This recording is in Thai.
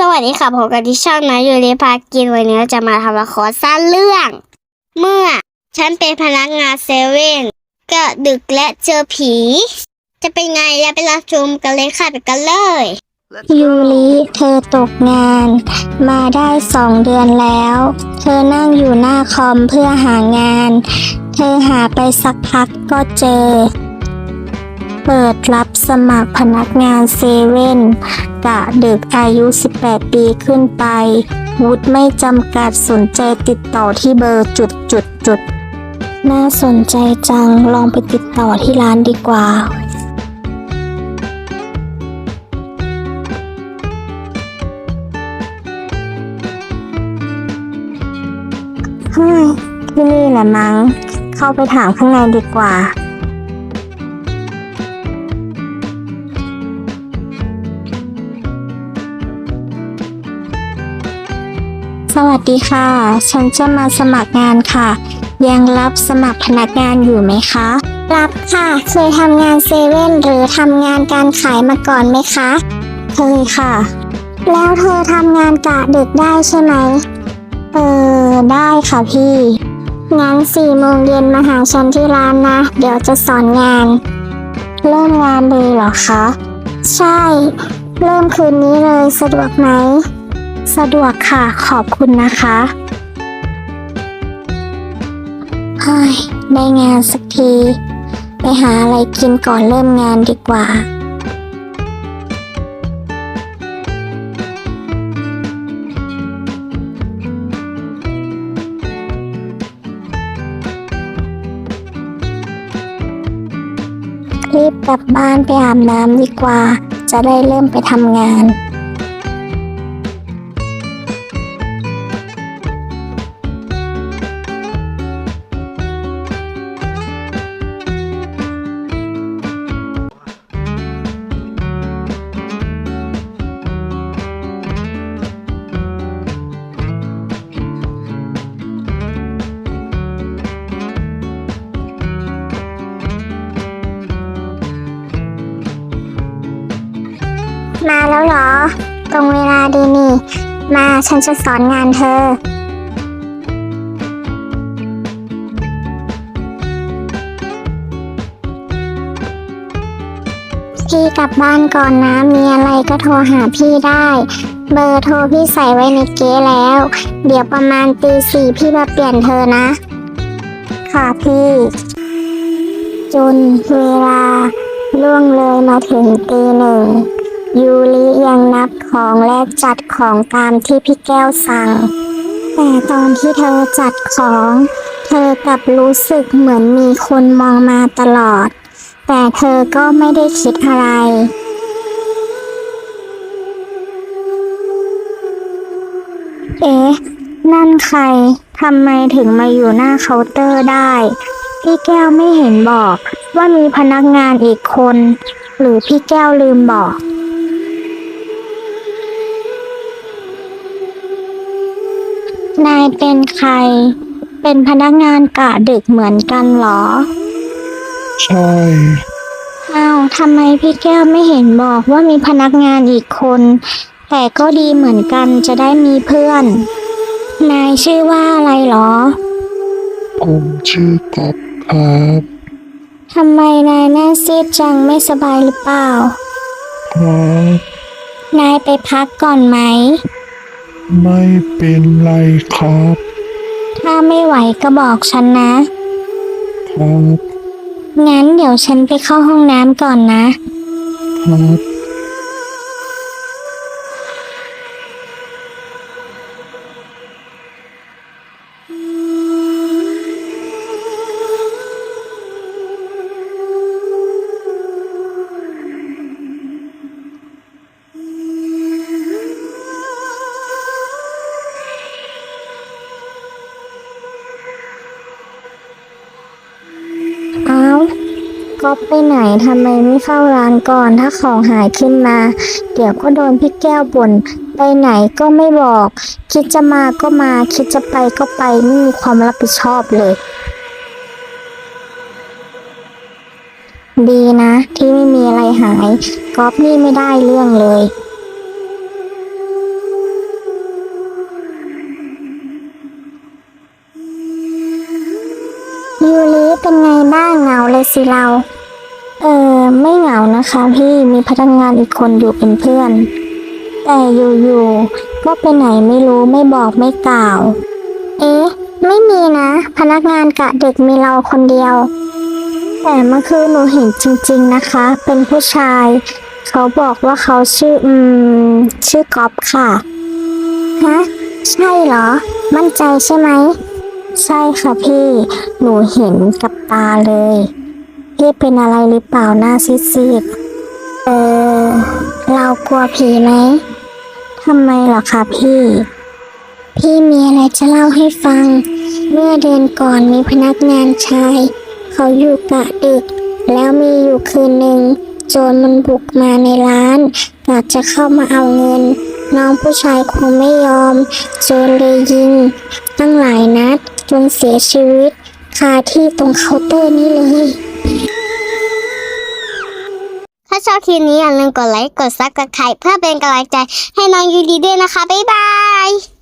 สวัสดีค่ะผมกับดิช่องนะยูริพากินวันนี้เราจะมาทำละครสั้นเรื่อง เมื่อฉันเป็นพนักงานเซเว่นก็ดึกและเจอผี จะเป็นไงแล้วไปรับชมกันเลยค่ะไปกันเลยยูริเธอตกงาน มาได้สองเดือนแล้ว เธอนั่งอยู่หน้าคอมเพื่อหางาน เธอหาไปสักพักก็เจอ เปิดรับสมัครพนักงานเซเว่น กะดึกอายุ 18 ปีขึ้นไป วุฒิไม่จำกัดสนใจติดต่อที่เบอร์จุดจุดจุดน่าสนใจจังลองไปติดต่อที่ร้านดีกว่าเฮ้ยที่นี่แหละมั้ง เข้าไปถามข้างในดีกว่า สวัสดีค่ะ ฉันจะมาสมัครงานค่ะ ยังรับสมัครพนักงานอยู่ไหมคะ รับค่ะ เคยทำงานเซเว่นหรือทำงานการขายมาก่อนไหมคะ เคยค่ะ แล้วเธอทำงานกะดึกได้ใช่ไหม เออ ได้ค่ะพี่ งั้นสี่โมงเย็นมาหาฉันที่ร้านนะ เดี๋ยวจะสอนงาน เริ่มงานเลยเหรอคะ ใช่ เริ่มคืนนี้เลยสะดวกไหม สะดวกค่ะขอบคุณนะคะเฮ้ยได้งานสักที ไปหาอะไรกินก่อนเริ่มงานดีกว่า รีบกลับบ้านไปอาบน้ำดีกว่า จะได้เริ่มไปทำงาน มาแล้วเหรอ ตรงเวลาดีนี่ มาฉันจะสอนงานเธอ พี่กลับบ้านก่อนนะ มีอะไรก็โทรหาพี่ได้ เบอร์โทรพี่ใส่ไว้ในเก๊แล้ว เดี๋ยวประมาณตีสี่พี่มาเปลี่ยนเธอนะ ค่ะพี่ จนเวลาล่วงเลยมาถึงตีหนึ่ง ยูริยังนับของและจัดของตามที่พี่แก้วสั่ง แต่ตอนที่เธอจัดของ เธอกลับรู้สึกเหมือนมีคนมองมาตลอด แต่เธอก็ไม่ได้คิดอะไรเอ๊ะ นั่นใคร ทำไมถึงมาอยู่หน้าเคาน์เตอร์ได้ พี่แก้วไม่เห็นบอกว่ามีพนักงานอีกคน หรือพี่แก้วลืมบอก นายเป็นใคร เป็นพนักงานกะดึกเหมือนกันเหรอ ใช่ อ้าวทำไมพี่แก้วไม่เห็นบอกว่ามีพนักงานอีกคน แต่ก็ดีเหมือนกันจะได้มีเพื่อน นายชื่อว่าอะไรเหรอ ผมชื่อก๊อฟครับทำไมนายหน้าซีดจังไม่สบายหรือเปล่า ครับ นายไปพักก่อนไหม ไม่เป็นไรครับ ถ้าไม่ไหวก็บอกฉันนะ ครับ งั้นเดี๋ยวฉันไปเข้าห้องน้ำก่อนนะครับ ก๊อปไปไหนทำไมไม่เฝ้าร้านก่อน ถ้าของหายขึ้นมา เดี๋ยวก็โดนพี่แก้วบ่นไปไหนก็ไม่บอก คิดจะมาก็มา คิดจะไปก็ไปไม่มีความรับผิดชอบเลย ดีนะ ที่ไม่มีอะไรหายก๊อปนี่ไม่ได้เรื่องเลยยูริเป็นไงบ้างเหงาเลยสิเรา เออไม่เหงานะคะพี่มีพนักงานอีกคนอยู่เป็นเพื่อน แต่อยู่ๆก็ไปไหนไม่รู้ไม่บอกไม่กล่าว เอ๊ะ ไม่มีนะ พนักงานกะเดึกมีเราคนเดียว แต่เมื่อคืนหนูเห็นจริง ๆนะคะ เป็นผู้ชาย เขาบอกว่าเขาชื่ออืมชื่อก๊อฟค่ะฮะใช่เหรอ มั่นใจใช่ไหม ใช่ค่ะพี่ หนูเห็นกับตาเลย พี่เป็นอะไรหรือเปล่าหน้าซีดๆเออ เรากลัวผีไหมทำไมหรอคะพี่ พี่มีอะไรจะเล่าให้ฟัง เมื่อเดือนก่อนมีพนักงานชาย เขาอยู่กะดึก แล้วมีอยู่คืนหนึ่งโจรมันบุกมาในร้านกะจะเข้ามาเอาเงิน น้องผู้ชายคงไม่ยอม โจรเลยยิง ตั้งหลายนัดจนเสียชีวิตคาที่ตรงเคาน์เตอร์นี้เลย ถ้าชอบคลิปนี้อย่าลืมกดไลค์ กดซับสไข่เพื่อเป็นกำลังใจให้น้องยูดีด้วยนะคะ บ๊ายบาย